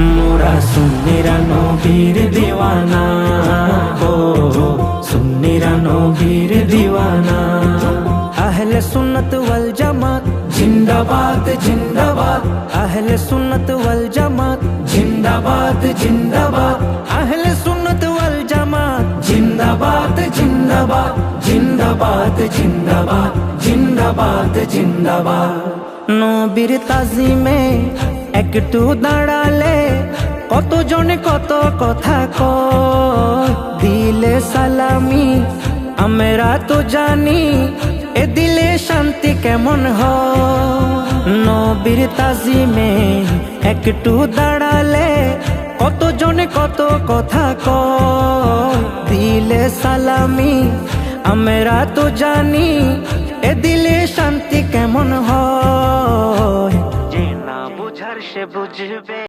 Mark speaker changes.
Speaker 1: মোরা সুন্নিরা নবীর দিওয়ানা ও সুন্নিরা নবীর দিওয়ানা। আহলে সুন্নত ওয়াল জামাত। জিন্দাবাদ জিন্দাবাদ। আহলে সুন্নত ওয়াল জামাত। জিন্দাবাদ জিন্দাবাদ। আহলে সুন্নত ওয়াল জামাত। জিন্দাবাদ জিন্দাবাদ। জিন্দাবাদ জিন্দাবাদ। জিন্দাবাদ জিন্দাবাদ। নবীর তাজিমে একটু দাঁড়ালে কতজনে কত কথা কয়? দিলে সালামি, আমরা তো জানি, এ দিলে শান্তি কেমন হয়? নবীর তাজিমে একটু দাঁড়ালে কতজনে কত কথা কয়? দিলে সালামি, আমরা তো জানি, এ দিলে শান্তি কেমন হয়? যে না বুঝার সে বুঝবে।